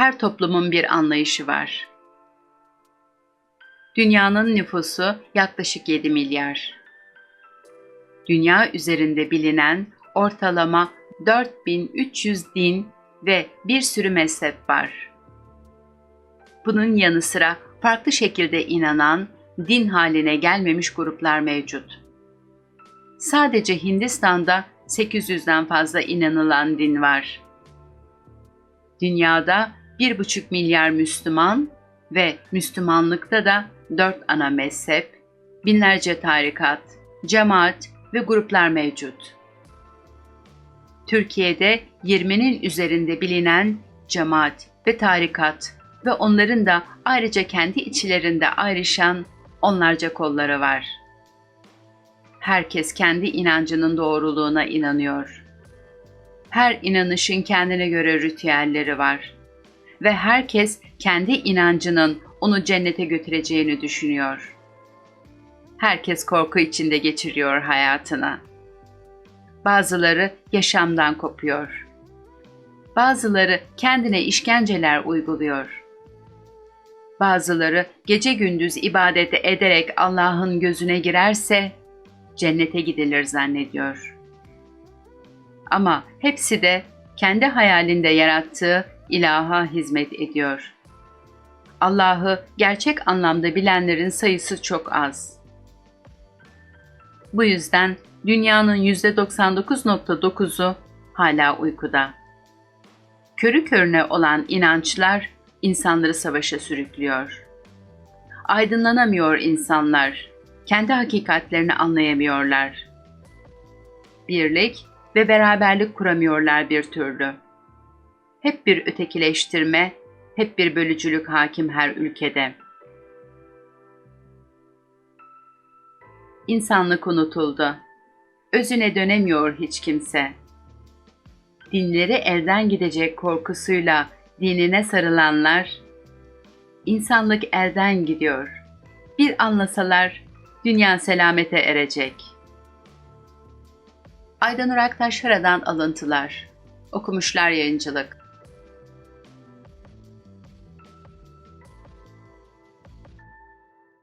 Her toplumun bir anlayışı var. Dünyanın nüfusu yaklaşık 7 milyar. Dünya üzerinde bilinen ortalama 4300 din ve bir sürü mezhep var. Bunun yanı sıra farklı şekilde inanan, din haline gelmemiş gruplar mevcut. Sadece Hindistan'da 800'den fazla inanılan din var. Dünyada 1,5 milyar Müslüman ve Müslümanlıkta da 4 ana mezhep, binlerce tarikat, cemaat ve gruplar mevcut. Türkiye'de 20'nin üzerinde bilinen cemaat ve tarikat ve onların da ayrıca kendi içlerinde ayrışan onlarca kolları var. Herkes kendi inancının doğruluğuna inanıyor. Her inanışın kendine göre ritüelleri var ve herkes kendi inancının onu cennete götüreceğini düşünüyor. Herkes korku içinde geçiriyor hayatını. Bazıları yaşamdan kopuyor. Bazıları kendine işkenceler uyguluyor. Bazıları gece gündüz ibadet ederek Allah'ın gözüne girerse cennete gidilir zannediyor. Ama hepsi de kendi hayalinde yarattığı ilaha hizmet ediyor. Allah'ı gerçek anlamda bilenlerin sayısı çok az. Bu yüzden dünyanın %99.9'u hala uykuda. Körü körüne olan inançlar insanları savaşa sürüklüyor. Aydınlanamıyor insanlar, kendi hakikatlerini anlayamıyorlar. Birlik ve beraberlik kuramıyorlar bir türlü. Hep bir ötekileştirme, hep bir bölücülük hakim her ülkede. İnsanlık unutuldu. Özüne dönemiyor hiç kimse. Dinleri elden gidecek korkusuyla dinine sarılanlar, insanlık elden gidiyor. Bir anlasalar dünya selamete erecek. Aydanur Aktaş Hara'dan alıntılar. Okumuşlar Yayıncılık